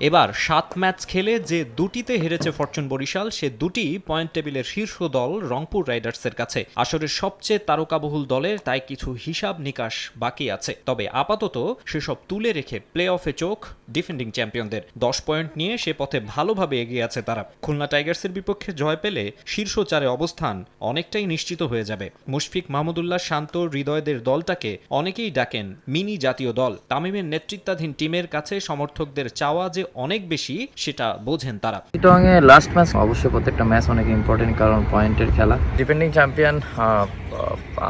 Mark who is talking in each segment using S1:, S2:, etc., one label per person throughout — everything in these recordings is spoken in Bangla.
S1: এবার সাত ম্যাচ খেলে যে দুটিতে হেরেছে ফরচুন বরিশাল, সে দুটি পয়েন্ট টেবিলের শীর্ষ দল রংপুর রাইডার্সের কাছে। আসরের সবচেয়ে তারকাবহুল দলের তাই কিছু হিসাব নিকাশ বাকি আছে। তবে আপাতত সেসব তুলে রেখে প্লে অফে চোখ ডিফেন্ডিং চ্যাম্পিয়নদের। দশ পয়েন্ট নিয়ে সে পথে ভালোভাবে এগিয়ে আছে তারা। খুলনা টাইগার্সের বিপক্ষে জয় পেলে শীর্ষ চারে অবস্থান অনেকটাই নিশ্চিত হয়ে যাবে। মুশফিক মাহমুদুল্লাহ শান্ত হৃদয়দের দলটাকে অনেকেই ডাকেন মিনি জাতীয় দল। তামিমের নেতৃত্বাধীন টিমের কাছে সমর্থকদের চাওয়া যে অনেক বেশি সেটা বোঝেন তারা।
S2: লাস্ট ম্যাচ অবশ্যই প্রত্যেকটা ম্যাচ অনেক ইম্পর্টেন্ট কারণ পয়েন্টের খেলা। ডিপেন্ডিং চ্যাম্পিয়ন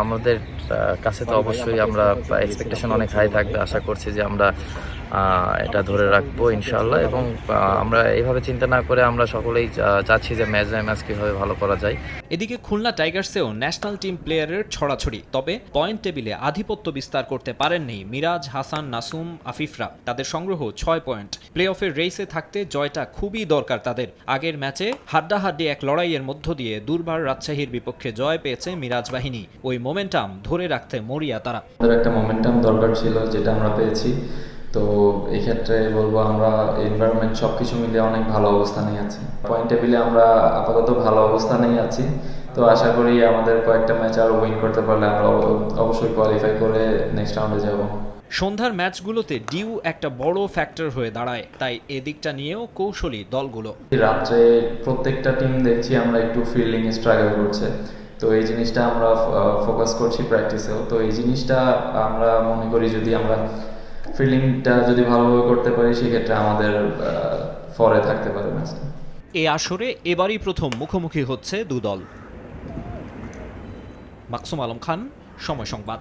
S2: আমাদের কাছে তো অবশ্যই আমরা এক্সপেকটেশন অনেক হাই থাকবে। আশা করছি যে আমরা এটা ধরে রাখব ইনশাল্লাহ এবং আমরা এইভাবে চিন্তা না করে আমরা সকলেই চাচ্ছি যে ম্যাচ বাই ম্যাচ কীভাবে ভালো করা যায়।
S1: এদিকে খুলনা টাইগার্সেও ন্যাশনাল টিম প্লেয়ারের ছড়াছড়ি তবে পয়েন্ট টেবিলে আধিপত্য বিস্তার করতে পারেননি মিরাজ হাসান নাসুম আফিফরা। তাদের সংগ্রহ ছয় পয়েন্ট। প্লে অফের রেসে থাকতে জয়টা খুবই দরকার তাদের। আগের ম্যাচে হাড্ডাহাড্ডি এক লড়াইয়ের মধ্য দিয়ে দুর্বার রাজশাহীর বিপক্ষে জয় পেয়েছে মিরাজ বাহিনী। ওই মোমেন্টাম ধরে রাখতে মরিয়া তারা।
S3: আমাদের একটা মোমেন্টাম দরকার ছিল যেটা আমরা পেয়েছি। তো এই ক্ষেত্রে বলব আমরা এনভায়রনমেন্ট সব কিছু মিলিয়ে অনেক ভালো অবস্থানেই আছি। পয়েন্ট টেবিলে আমরা আপাতত ভালো অবস্থানেই আছি। তো আশা করি আমাদের কয়েকটা ম্যাচ আরও উইন করতে পারলে আমরা অবশ্যই কোয়ালিফাই করে নেক্সট রাউন্ডে যাব।
S1: সন্ধ্যার ম্যাচগুলোতে ডিউ একটা বড় ফ্যাক্টর হয়ে দাঁড়ায়। তাই এদিকটা নিয়েও কৌশলী দলগুলো।
S3: রাত্রে প্রত্যেকটা টিম দেখছি আমরা একটু ফিল্ডিং স্ট্রাগল করছে। তো এই জিনিসটা আমরা ফোকাস করছি প্র্যাকটিসেও তো এই জিনিসটা আমরা মনে করি যদি আমরা ফিল্ডিংটা যদি ভালোভাবে করতে পারি, সেক্ষেত্রে আমাদের ফরে থাকতে পারে ম্যাচটা
S1: এ আসরে এবারই প্রথম মুখোমুখি হচ্ছে দু দল। মাকসুম আলম খান, সময় সংবাদ।